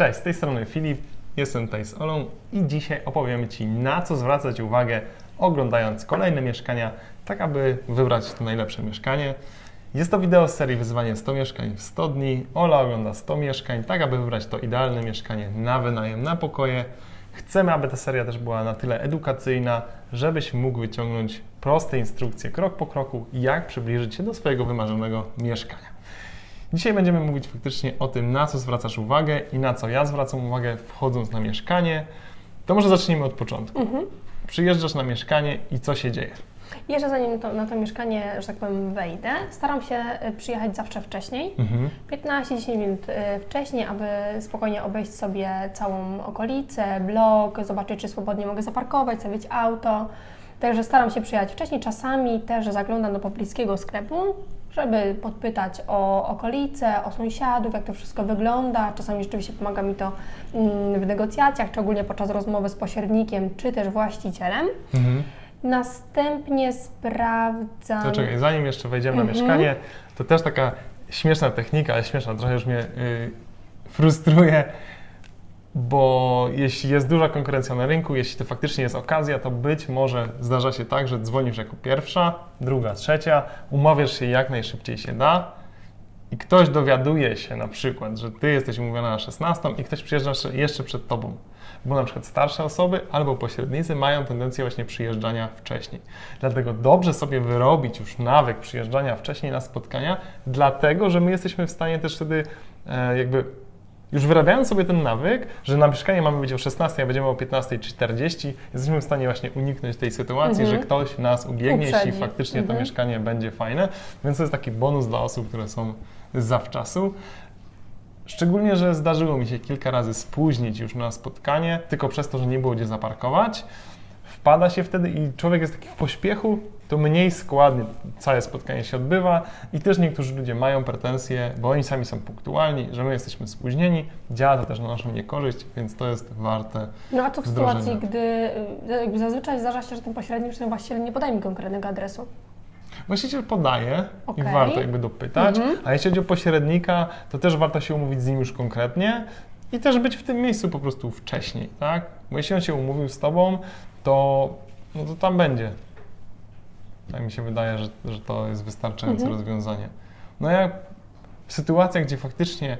Cześć, z tej strony Filip, jestem tutaj z Olą i dzisiaj opowiemy Ci na co zwracać uwagę oglądając kolejne mieszkania, tak aby wybrać to najlepsze mieszkanie. Jest to wideo z serii Wyzwanie 100 mieszkań w 100 dni. Ola ogląda 100 mieszkań, tak aby wybrać to idealne mieszkanie na wynajem, na pokoje. Chcemy, aby ta seria też była na tyle edukacyjna, żebyś mógł wyciągnąć proste instrukcje krok po kroku, jak przybliżyć się do swojego wymarzonego mieszkania. Dzisiaj będziemy mówić faktycznie o tym, na co zwracasz uwagę i na co ja zwracam uwagę wchodząc na mieszkanie. To może zacznijmy od początku. Przyjeżdżasz na mieszkanie i co się dzieje? Jeszcze zanim to, na to mieszkanie, że tak powiem, wejdę, staram się y, przyjechać zawsze wcześniej. Mhm. 15-10 minut y, wcześniej, aby spokojnie obejść sobie całą okolicę, blok, zobaczyć, czy swobodnie mogę zaparkować, stawić auto. Także staram się przyjechać wcześniej. Czasami też zaglądam do pobliskiego sklepu, żeby podpytać o okolice, o sąsiadów, jak to wszystko wygląda. Czasami rzeczywiście pomaga mi to mm, w negocjacjach, szczególnie podczas rozmowy z pośrednikiem czy też właścicielem. Mhm. Następnie sprawdzam. To czekaj, zanim jeszcze wejdziemy na Mhm. mieszkanie, to też taka śmieszna technika, ale śmieszna, trochę już mnie y, frustruje, bo jeśli jest duża konkurencja na rynku, jeśli to faktycznie jest okazja, to być może zdarza się tak, że dzwonisz jako pierwsza, druga, trzecia, umawiasz się jak najszybciej się da i ktoś dowiaduje się na przykład, że ty jesteś umówiona na 16 i ktoś przyjeżdża jeszcze- przed tobą. Bo na przykład starsze osoby albo pośrednicy mają tendencję właśnie przyjeżdżania wcześniej. Dlatego dobrze sobie wyrobić już nawyk przyjeżdżania wcześniej na spotkania, dlatego że my jesteśmy w stanie też wtedy e, jakby już wyrabiając sobie ten nawyk, że na mieszkanie mamy być o 16, a będziemy o 15.40, jesteśmy w stanie właśnie uniknąć tej sytuacji, Mhm. że ktoś nas ubiegnie, jeśli Uprzedzi. faktycznie to Mhm. mieszkanie będzie fajne. Więc to jest taki bonus dla osób, które są zawczasu. Szczególnie, że zdarzyło mi się kilka razy spóźnić już na spotkanie, tylko przez to, że nie było gdzie zaparkować. Wpada się wtedy i człowiek jest taki w pośpiechu, to mniej składnie całe spotkanie się odbywa i też niektórzy ludzie mają pretensje, bo oni sami są punktualni, że my jesteśmy spóźnieni. Działa to też na naszą niekorzyść, więc to jest warte. No a co w wdrożenia. sytuacji, gdy y, jakby zazwyczaj zdarza się, że ten pośrednik czy ten właściciel nie podaje mi konkretnego adresu? Właściciel podaje i Okej. warto jakby dopytać, Mhm. a jeśli chodzi o pośrednika, to też warto się umówić z nim już konkretnie i też być w tym miejscu po prostu wcześniej, tak? Bo jeśli on się umówił z tobą, to, no to tam będzie. Tak mi się wydaje, że, że to jest wystarczające Mhm. rozwiązanie. No ja w sytuacjach, gdzie faktycznie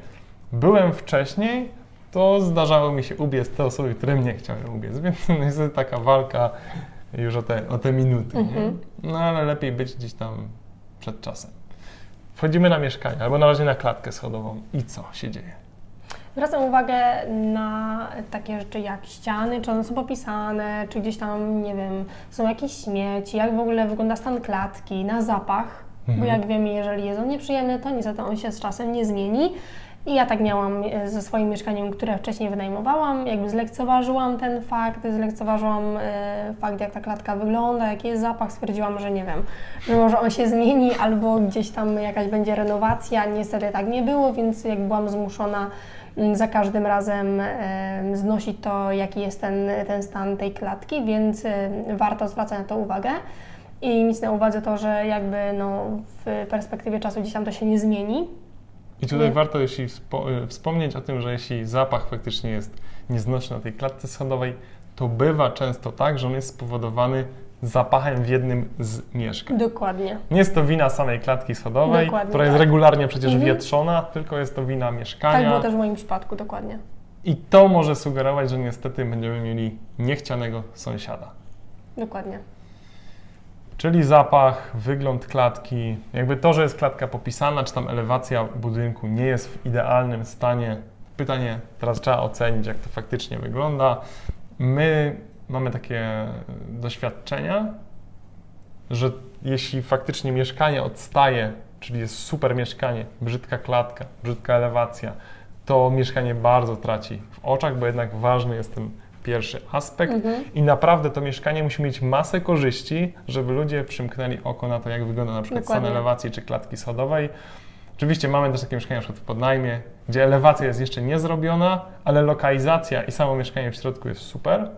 byłem wcześniej, to zdarzało mi się ubiec te osoby, które mnie chciały ubiec, więc to jest taka walka już o te, o te minuty. Mhm. No ale lepiej być gdzieś tam przed czasem. Wchodzimy na mieszkanie, albo na razie na klatkę schodową. I co się dzieje? Zwracam uwagę na takie rzeczy jak ściany, czy one są popisane, czy gdzieś tam, nie wiem, są jakieś śmieci, jak w ogóle wygląda stan klatki, na zapach, bo Mhm. jak wiemy, jeżeli jest on nieprzyjemny, to niestety on się z czasem nie zmieni. I ja tak miałam e, ze swoim mieszkaniem, które wcześniej wynajmowałam, jakby zlekceważyłam ten fakt, zlekceważyłam e, fakt, jak ta klatka wygląda, jaki jest zapach, stwierdziłam, że nie wiem, że może on się zmieni, albo gdzieś tam jakaś będzie renowacja, niestety tak nie było, więc jak byłam zmuszona mm, za każdym razem znosić to, jaki jest ten, ten stan tej klatki, więc e, warto zwracać na to uwagę. I mieć na uwadze to, że jakby no, w perspektywie czasu gdzieś tam to się nie zmieni. I tutaj Nie. warto jeśli wspo- y, wspomnieć o tym, że jeśli zapach faktycznie jest nieznośny na tej klatce schodowej, to bywa często tak, że on jest spowodowany zapachem w jednym z mieszkań. Dokładnie. Nie jest to wina samej klatki schodowej, Dokładnie która jest tak. regularnie przecież Mhm. wietrzona, tylko jest to wina Tak mieszkania. było też w moim przypadku, dokładnie. I to może sugerować, że niestety będziemy mieli niechcianego sąsiada. Dokładnie. Czyli zapach, wygląd klatki, jakby to, że jest klatka popisana, czy tam elewacja budynku nie jest w idealnym stanie. Pytanie teraz trzeba ocenić, jak to faktycznie wygląda. My mamy takie doświadczenia, że jeśli faktycznie mieszkanie odstaje, czyli jest super mieszkanie, brzydka klatka, brzydka elewacja, to mieszkanie bardzo traci w oczach, bo jednak ważny jest ten pierwszy aspekt Mhm. i naprawdę to mieszkanie musi mieć masę korzyści, żeby ludzie przymknęli oko na to, jak wygląda na przykład stan Dokładnie. elewacji czy klatki schodowej. Oczywiście mamy też takie mieszkania na przykład w podnajmie, gdzie elewacja jest jeszcze nie zrobiona, ale lokalizacja i samo mieszkanie w środku jest super,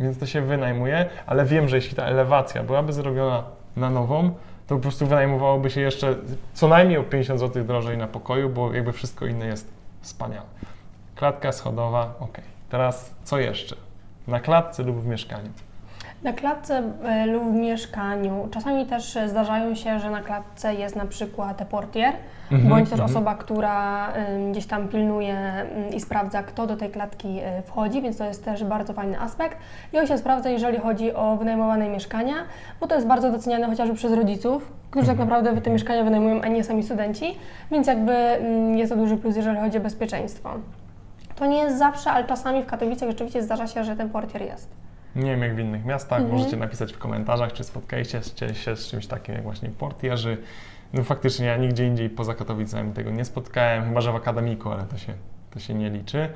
więc to się wynajmuje, ale wiem, że jeśli ta elewacja byłaby zrobiona na nową, to po prostu wynajmowałoby się jeszcze co najmniej o 50 zł drożej na pokoju, bo jakby wszystko inne jest wspaniałe. Klatka schodowa, ok. Teraz co jeszcze? Na klatce lub w mieszkaniu. Na klatce e, lub w mieszkaniu czasami też e, zdarzają się, że na klatce jest na przykład portier, Mhm, bądź też mhm. osoba, która gdzieś tam pilnuje ym, i sprawdza, kto do tej klatki y, wchodzi, więc to jest też bardzo fajny aspekt. I on się sprawdza, jeżeli chodzi o wynajmowane mieszkania, bo to jest bardzo doceniane chociażby przez rodziców, którzy tak naprawdę te mieszkania wynajmują, a nie sami studenci, więc jakby ym, jest to duży plus, jeżeli chodzi o bezpieczeństwo. To nie jest zawsze, ale czasami w Katowicach rzeczywiście zdarza się, że ten portier jest. Nie wiem jak w innych miastach, Mhm. możecie napisać w komentarzach, czy spotkaliście się z czymś takim jak właśnie portierzy. No faktycznie ja nigdzie indziej poza Katowicami tego nie spotkałem, chyba że w akademiku, ale to się, to się nie liczy.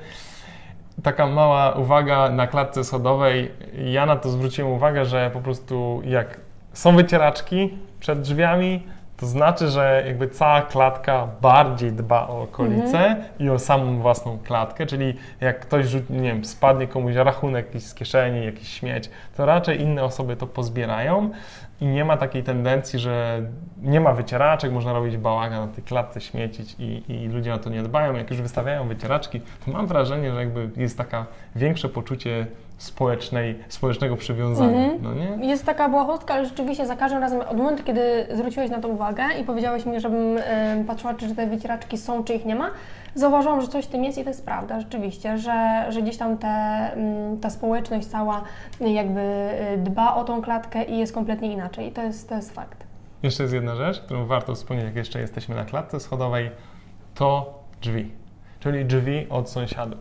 Taka mała uwaga na klatce schodowej. Ja na to zwróciłem uwagę, że po prostu jak są wycieraczki przed drzwiami, to znaczy, że jakby cała klatka bardziej dba o okolice i o samą własną klatkę, czyli jak ktoś rzuci, nie wiem, spadnie komuś rachunek jakiś z kieszeni, jakiś śmieć, to raczej inne osoby to pozbierają i nie ma takiej tendencji, że nie ma wycieraczek, można robić bałagan na tej klatce, śmiecić i, i ludzie na to nie dbają. Jak już wystawiają wycieraczki, to mam wrażenie, że jakby jest taka większe poczucie społecznej, społecznego przywiązania, Mhm. no nie? Jest taka błahostka, ale rzeczywiście za każdym razem, od momentu, kiedy zwróciłeś na to uwagę i powiedziałeś mi, żebym e, patrzyła, czy te wycieraczki są, czy ich nie ma, zauważyłam, że coś w tym jest i to jest prawda, rzeczywiście, że, że gdzieś tam te, mm, ta społeczność cała jakby e, dba o tą klatkę i jest kompletnie inaczej. I to jest, to jest fakt. Jeszcze jest jedna rzecz, którą warto wspomnieć, jak jeszcze jesteśmy na klatce schodowej, to drzwi, czyli drzwi od sąsiadów.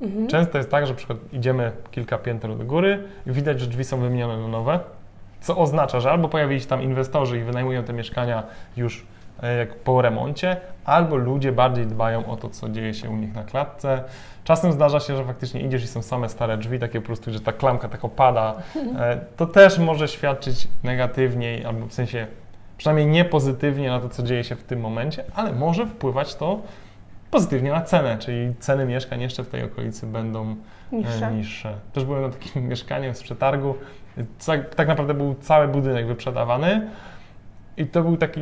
Mhm. Często jest tak, że przykład idziemy kilka pięter do góry i widać, że drzwi są wymienione na nowe, co oznacza, że albo pojawili się tam inwestorzy i wynajmują te mieszkania już jak po remoncie, albo ludzie bardziej dbają o to, co dzieje się u nich na klatce. Czasem zdarza się, że faktycznie idziesz i są same stare drzwi, takie po prostu, że ta klamka tak opada. E, To też może świadczyć negatywnie, albo w sensie przynajmniej nie pozytywnie na to, co dzieje się w tym momencie, ale może wpływać to pozytywnie na cenę, czyli ceny mieszkań jeszcze w tej okolicy będą Niższe. e, niższe. Też byłem na takim mieszkaniu z przetargu. Tak, tak naprawdę był cały budynek wyprzedawany i to był taki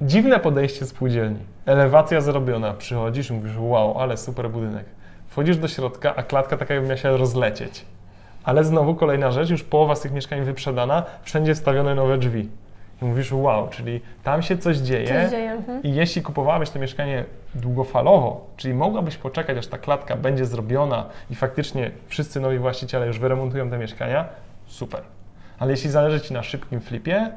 dziwne podejście spółdzielni. Elewacja zrobiona, przychodzisz i mówisz, wow, ale super budynek. Wchodzisz do środka, a klatka taka jakby miała się rozlecieć. Ale znowu kolejna rzecz, już połowa z tych mieszkań wyprzedana, wszędzie wstawione nowe drzwi. I mówisz, wow, czyli tam się coś dzieje. Co się dzieje? Mhm. I jeśli kupowałabyś to mieszkanie długofalowo, czyli mogłabyś poczekać, aż ta klatka będzie zrobiona i faktycznie wszyscy nowi właściciele już wyremontują te mieszkania, super. Ale jeśli zależy Ci na szybkim flipie,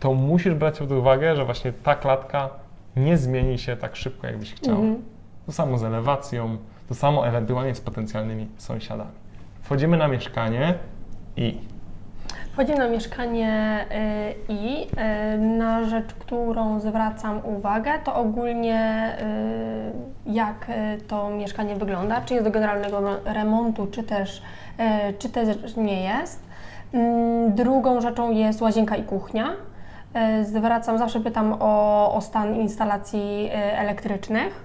to musisz brać pod uwagę, że właśnie ta klatka nie zmieni się tak szybko, jakbyś chciała. Mhm. To samo z elewacją, to samo ewentualnie z potencjalnymi sąsiadami. Wchodzimy na mieszkanie i Wchodzimy na mieszkanie y, i y, na rzecz, którą zwracam uwagę, to ogólnie y, jak to mieszkanie wygląda, czy jest do generalnego remontu, czy też, czy też nie jest. Mm, Drugą rzeczą jest łazienka i kuchnia. Y, Zwracam, zawsze pytam o, o stan instalacji y, elektrycznych.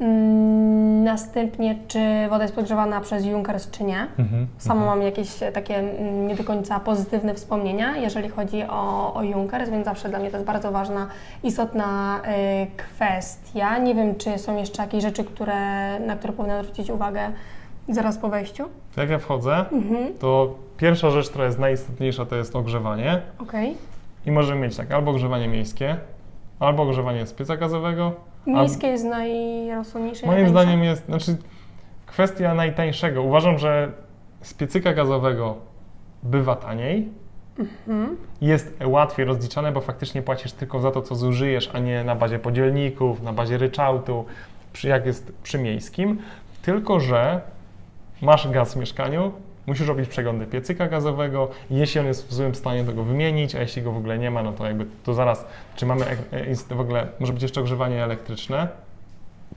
Mm, Następnie, czy woda jest podgrzewana przez Junkers, czy nie. Sama mam jakieś e, takie mm, nie do końca pozytywne wspomnienia, jeżeli chodzi o, o Junkers, więc zawsze dla mnie to jest bardzo ważna, istotna y, kwestia. Nie wiem, czy są jeszcze jakieś rzeczy, które, na które powinna zwrócić uwagę zaraz po wejściu. jak ja wchodzę, Mhm. to pierwsza rzecz, która jest najistotniejsza, to jest ogrzewanie. Okej. I możemy mieć tak, albo ogrzewanie miejskie, albo ogrzewanie z pieca gazowego. Miejskie jest najrozsądniejsze. Moim najtańsze? zdaniem jest, znaczy kwestia najtańszego. Uważam, że z piecyka gazowego bywa taniej, Mhm. jest łatwiej rozliczane, bo faktycznie płacisz tylko za to, co zużyjesz, a nie na bazie podzielników, na bazie ryczałtu, przy, jak jest przy miejskim. Tylko, że masz gaz w mieszkaniu, musisz robić przeglądy piecyka gazowego jeśli on jest w złym stanie, to go wymienić, a jeśli go w ogóle nie ma, no to jakby to zaraz, czy mamy e- e- w ogóle, może być jeszcze ogrzewanie elektryczne,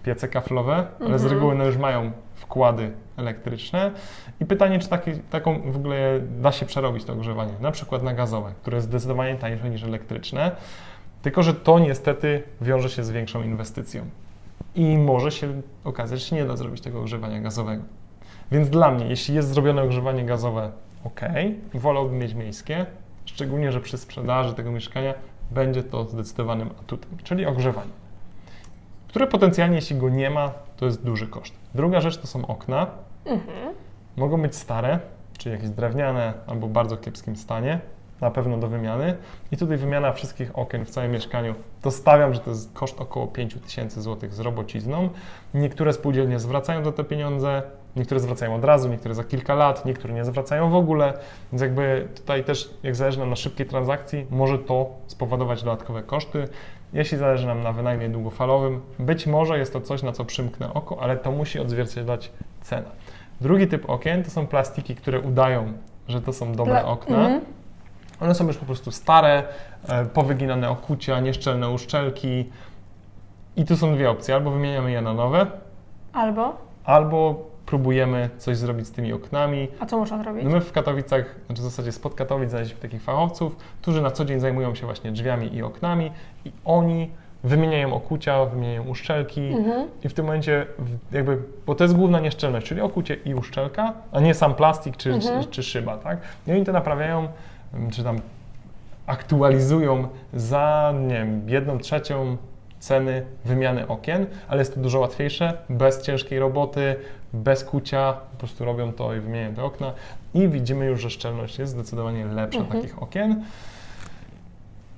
piece kaflowe, ale z Mhm. reguły one już mają wkłady elektryczne. I pytanie, czy taki, taką w ogóle da się przerobić to ogrzewanie, na przykład na gazowe, które jest zdecydowanie tańsze niż elektryczne, tylko że to niestety wiąże się z większą inwestycją. I może się okazać, że nie da zrobić tego ogrzewania gazowego. Więc dla mnie, jeśli jest zrobione ogrzewanie gazowe, ok, wolałbym mieć miejskie, szczególnie, że przy sprzedaży tego mieszkania będzie to zdecydowanym atutem, czyli ogrzewanie, które potencjalnie, jeśli go nie ma, to jest duży koszt. Druga rzecz to są okna. Mogą być stare, czyli jakieś drewniane albo w bardzo kiepskim stanie, na pewno do wymiany. I tutaj wymiana wszystkich okien w całym mieszkaniu, to stawiam, że to jest koszt około 5000 zł z robocizną. Niektóre spółdzielnie zwracają za te pieniądze, niektóre zwracają od razu, niektóre za kilka lat, niektóre nie zwracają w ogóle, więc jakby tutaj też, jak zależy nam na szybkiej transakcji, może to spowodować dodatkowe koszty. Jeśli zależy nam na wynajmie długofalowym, być może jest to coś, na co przymknę oko, ale to musi odzwierciedlać cena. Drugi typ okien to są plastiki, które udają, że to są dobre Pla- okna. Mhm. One są już po prostu stare, e, powyginane okucia, nieszczelne uszczelki. I tu są dwie opcje: albo wymieniamy je na nowe, Albo? albo próbujemy coś zrobić z tymi oknami. A co można zrobić? No my w Katowicach, znaczy w zasadzie spod Katowic znaleźliśmy takich fachowców, którzy na co dzień zajmują się właśnie drzwiami i oknami i oni wymieniają okucia, wymieniają uszczelki Mhm. i w tym momencie jakby, bo to jest główna nieszczelność, czyli okucie i uszczelka, a nie sam plastik czy, Mhm. czy, czy szyba, tak? I oni to naprawiają, czy tam aktualizują za, nie wiem, jedną trzecią ceny wymiany okien, ale jest to dużo łatwiejsze, bez ciężkiej roboty, bez kucia, po prostu robią to i wymieniają te okna i widzimy już, że szczelność jest zdecydowanie lepsza Mhm. takich okien,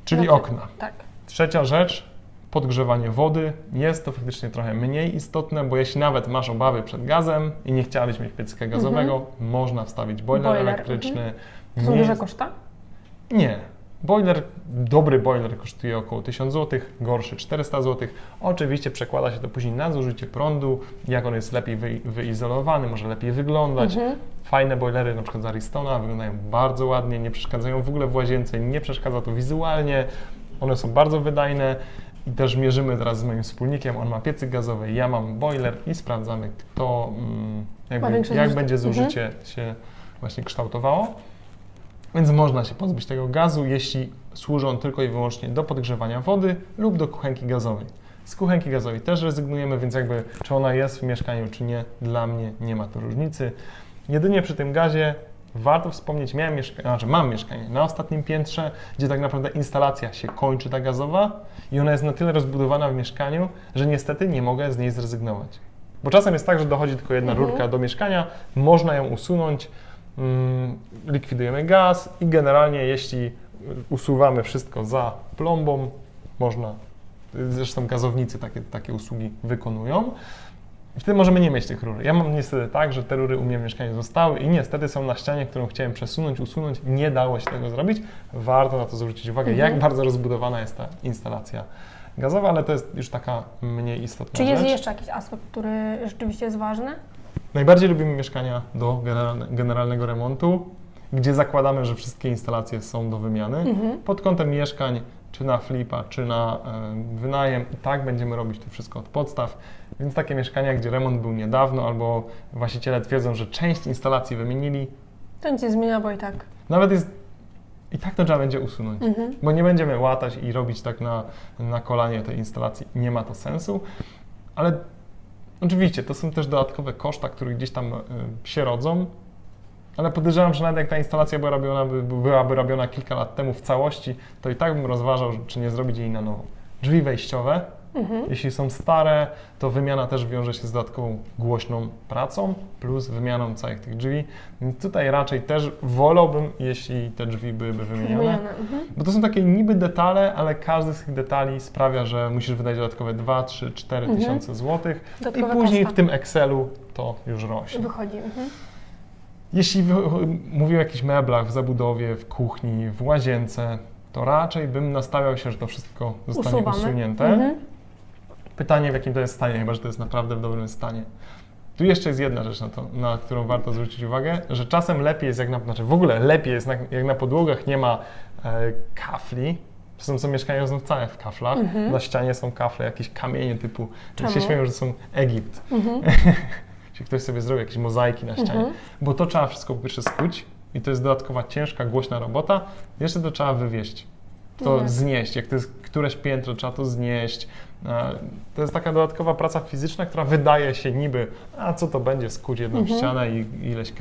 czyli Znaczy- okna. Tak. Trzecia rzecz, podgrzewanie wody. Jest to faktycznie trochę mniej istotne, bo jeśli nawet masz obawy przed gazem i nie chciałabyś mieć piecyka gazowego, można wstawić boiler, Boiler, elektryczny. To są duże koszta? Nie. Boiler, dobry boiler kosztuje około 1000 zł, gorszy 400 zł. Oczywiście przekłada się to później na zużycie prądu, jak on jest lepiej wy, wyizolowany, może lepiej wyglądać. Mhm. Fajne boilery, na przykład z Aristona, wyglądają bardzo ładnie, nie przeszkadzają w ogóle w łazience, nie przeszkadza to wizualnie. One są bardzo wydajne i też mierzymy teraz z moim wspólnikiem. On ma piecyk gazowy, ja mam boiler i sprawdzamy, kto, mm, jakby, jak zużycie. będzie Mhm. zużycie się właśnie kształtowało. Więc można się pozbyć tego gazu, jeśli służy on tylko i wyłącznie do podgrzewania wody lub do kuchenki gazowej. Z kuchenki gazowej też rezygnujemy, więc jakby czy ona jest w mieszkaniu, czy nie, dla mnie nie ma tu różnicy. Jedynie przy tym gazie warto wspomnieć, miałem mieszkanie, znaczy mam mieszkanie na ostatnim piętrze, gdzie tak naprawdę instalacja się kończy, ta gazowa, i ona jest na tyle rozbudowana w mieszkaniu, że niestety nie mogę z niej zrezygnować. Bo czasem jest tak, że dochodzi tylko jedna Mhm. rurka do mieszkania, można ją usunąć, likwidujemy gaz i generalnie jeśli usuwamy wszystko za plombą, można, zresztą gazownicy takie, takie usługi wykonują, wtedy możemy nie mieć tych rur. Ja mam niestety tak, że te rury u mnie w mieszkaniu zostały i niestety są na ścianie, którą chciałem przesunąć, usunąć. Nie dało się tego zrobić. Warto na to zwrócić uwagę, Mhm. jak bardzo rozbudowana jest ta instalacja gazowa, ale to jest już taka mniej istotna Czy jest rzecz. jeszcze jakiś aspekt, który rzeczywiście jest ważny? Najbardziej lubimy mieszkania do generalne, generalnego remontu, gdzie zakładamy, że wszystkie instalacje są do wymiany. Mhm. Pod kątem mieszkań, czy na flipa, czy na e, wynajem, i tak będziemy robić to wszystko od podstaw. Więc takie mieszkania, gdzie remont był niedawno, albo właściciele twierdzą, że część instalacji wymienili, To nic nie zmienia, bo i tak. nawet jest. I tak to trzeba będzie usunąć. Mhm. Bo nie będziemy łatać i robić tak na, na kolanie tej instalacji. Nie ma to sensu. Ale oczywiście to są też dodatkowe koszta, które gdzieś tam y, się rodzą. Ale podejrzewam, że nawet jak ta instalacja była robiona, by, byłaby robiona kilka lat temu w całości, to i tak bym rozważał, czy nie zrobić jej na nowo. Drzwi wejściowe, Mhm. jeśli są stare, to wymiana też wiąże się z dodatkową głośną pracą, plus wymianą całych tych drzwi. Więc tutaj raczej też wolałbym, jeśli te drzwi byłyby wymienione. Wymienione. Mhm. Bo to są takie niby detale, ale każdy z tych detali sprawia, że musisz wydać dodatkowe 2, 3, 4 Mhm. tysiące złotych i później koszta. w tym Excelu to już rośnie. Wychodzi. Mhm. Jeśli mówię o jakichś meblach w zabudowie, w kuchni, w łazience, to raczej bym nastawiał się, że to wszystko zostanie Usuwamy. usunięte. Mhm. Pytanie, w jakim to jest stanie, chyba że to jest naprawdę w dobrym stanie. Tu jeszcze jest jedna rzecz, na, to, na którą warto zwrócić uwagę, że czasem lepiej jest, jak na, znaczy w ogóle lepiej jest, jak na podłogach nie ma e, kafli, Czasem są mieszkania znów całe w kaflach, Mhm. na ścianie są kafle, jakieś kamienie typu, Czemu? się śmieją, że są Egipt. Mhm. Jeśli ktoś sobie zrobi jakieś mozaiki na ścianie, Mhm. bo to trzeba wszystko po pierwsze skuć i to jest dodatkowa ciężka, głośna robota, jeszcze to trzeba wywieźć, to znieść, jak to jest któreś piętro, trzeba to znieść. E, To jest taka dodatkowa praca fizyczna, która wydaje się niby, a co to będzie, skuć jedną Mhm. ścianę i ileś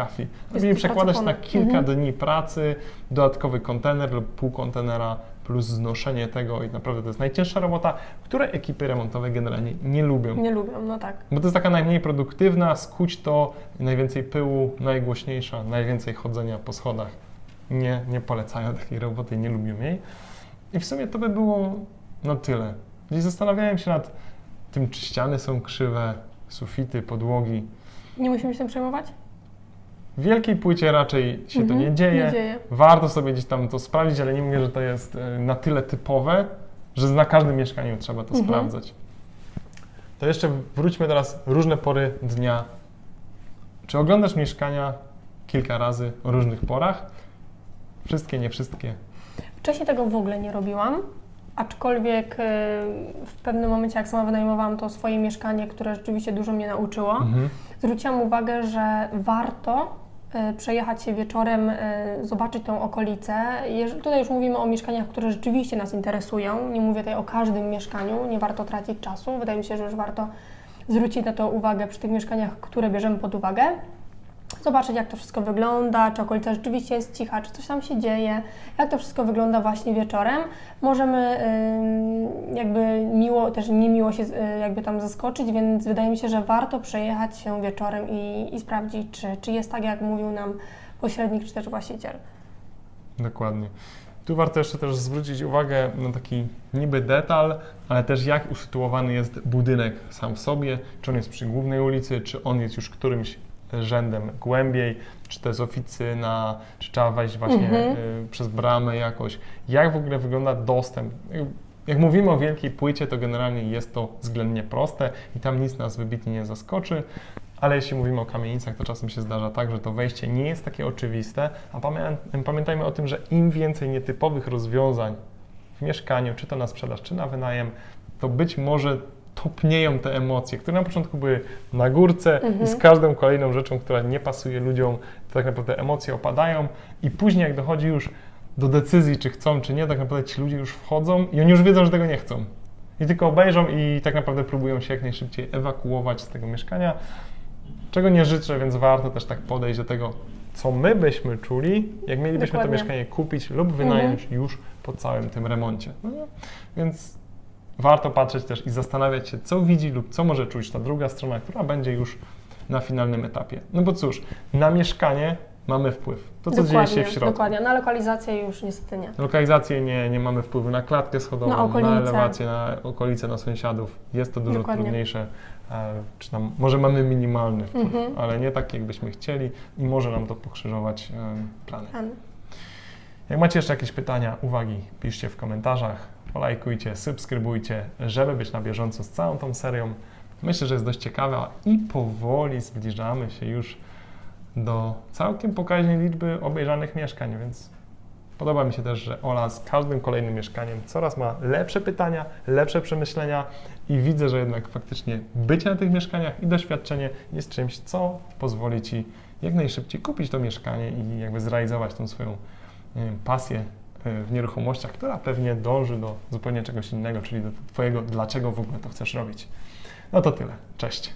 Później to przekładać na kilka Mhm. dni pracy, dodatkowy kontener lub pół kontenera plus znoszenie tego i naprawdę to jest najcięższa robota, której ekipy remontowe generalnie nie lubią. Nie lubią, no tak. Bo to jest taka najmniej produktywna, skuć to, najwięcej pyłu, najgłośniejsza, najwięcej chodzenia po schodach. Nie, nie polecają takiej roboty, nie lubią jej. I w sumie to by było na tyle. Gdzieś zastanawiałem się nad tym, czy ściany są krzywe, sufity, podłogi. Nie musimy się tym przejmować? W wielkiej płycie raczej się to Mhm, nie dzieje. Nie dzieje. Warto sobie gdzieś tam to sprawdzić, ale nie mówię, że to jest e, na tyle typowe, że na każdym mieszkaniu trzeba to Mhm. sprawdzać. To jeszcze wróćmy teraz różne pory dnia. Czy oglądasz mieszkania kilka razy o różnych porach? Wszystkie, nie wszystkie. Wcześniej tego w ogóle nie robiłam, aczkolwiek y, w pewnym momencie, jak sama wynajmowałam to swoje mieszkanie, które rzeczywiście dużo mnie nauczyło, Mhm. zwróciłam uwagę, że warto y, przejechać się wieczorem, y, zobaczyć tą okolicę. Tutaj już mówimy o mieszkaniach, które rzeczywiście nas interesują. Nie mówię tutaj o każdym mieszkaniu, nie warto tracić czasu. Wydaje mi się, że już warto zwrócić na to uwagę przy tych mieszkaniach, które bierzemy pod uwagę. Zobaczyć, jak to wszystko wygląda, czy okolica rzeczywiście jest cicha, czy coś tam się dzieje, jak to wszystko wygląda właśnie wieczorem. Możemy jakby miło, też niemiło się y, jakby tam zaskoczyć, więc wydaje mi się, że warto przejechać się wieczorem i, i sprawdzić, czy, czy jest tak, jak mówił nam pośrednik, czy też właściciel. Dokładnie. Tu warto jeszcze też zwrócić uwagę na taki niby detal, ale też jak usytuowany jest budynek sam w sobie, czy on jest przy głównej ulicy, czy on jest już którymś rzędem głębiej, czy to jest oficyna, czy trzeba wejść właśnie Mhm. y, przez bramę jakoś. Jak w ogóle wygląda dostęp? Jak mówimy o wielkiej płycie, to generalnie jest to względnie proste i tam nic nas wybitnie nie zaskoczy. Ale jeśli mówimy o kamienicach, to czasem się zdarza tak, że to wejście nie jest takie oczywiste, a pamię pamiętajmy o tym, że im więcej nietypowych rozwiązań w mieszkaniu, czy to na sprzedaż, czy na wynajem, to być może topnieją te emocje, które na początku były na górce i z każdą kolejną rzeczą, która nie pasuje ludziom, to tak naprawdę emocje opadają i później jak dochodzi już do decyzji, czy chcą, czy nie, tak naprawdę ci ludzie już wchodzą i oni już wiedzą, że tego nie chcą. I tylko obejrzą i tak naprawdę próbują się jak najszybciej ewakuować z tego mieszkania, czego nie życzę, więc warto też tak podejść do tego, co my byśmy czuli, jak mielibyśmy to Dokładnie. mieszkanie kupić lub wynająć już po całym tym remoncie. No, więc warto patrzeć też i zastanawiać się, co widzi lub co może czuć ta druga strona, która będzie już na finalnym etapie. No bo cóż, na mieszkanie mamy wpływ. To, co dzieje się w środku. Dokładnie, na lokalizację już niestety nie. Lokalizację nie, nie mamy wpływu na klatkę schodową, Na na, elewację, na okolice, na sąsiadów. Jest to dużo Dokładnie. trudniejsze. e, Czy tam, może mamy minimalny wpływ, Mhm. ale nie tak, jakbyśmy chcieli i może nam to pokrzyżować e, plany. Ten. Jak macie jeszcze jakieś pytania, uwagi, piszcie w komentarzach, polajkujcie, subskrybujcie, żeby być na bieżąco z całą tą serią. Myślę, że jest dość ciekawa i powoli zbliżamy się już do całkiem pokaźnej liczby obejrzanych mieszkań, więc podoba mi się też, że Ola z każdym kolejnym mieszkaniem coraz ma lepsze pytania, lepsze przemyślenia i widzę, że jednak faktycznie bycie na tych mieszkaniach i doświadczenie jest czymś, co pozwoli Ci jak najszybciej kupić to mieszkanie i jakby zrealizować tą swoją wiem, pasję w nieruchomościach, która pewnie dąży do zupełnie czegoś innego, czyli do Twojego dlaczego w ogóle to chcesz robić. No to tyle. Cześć.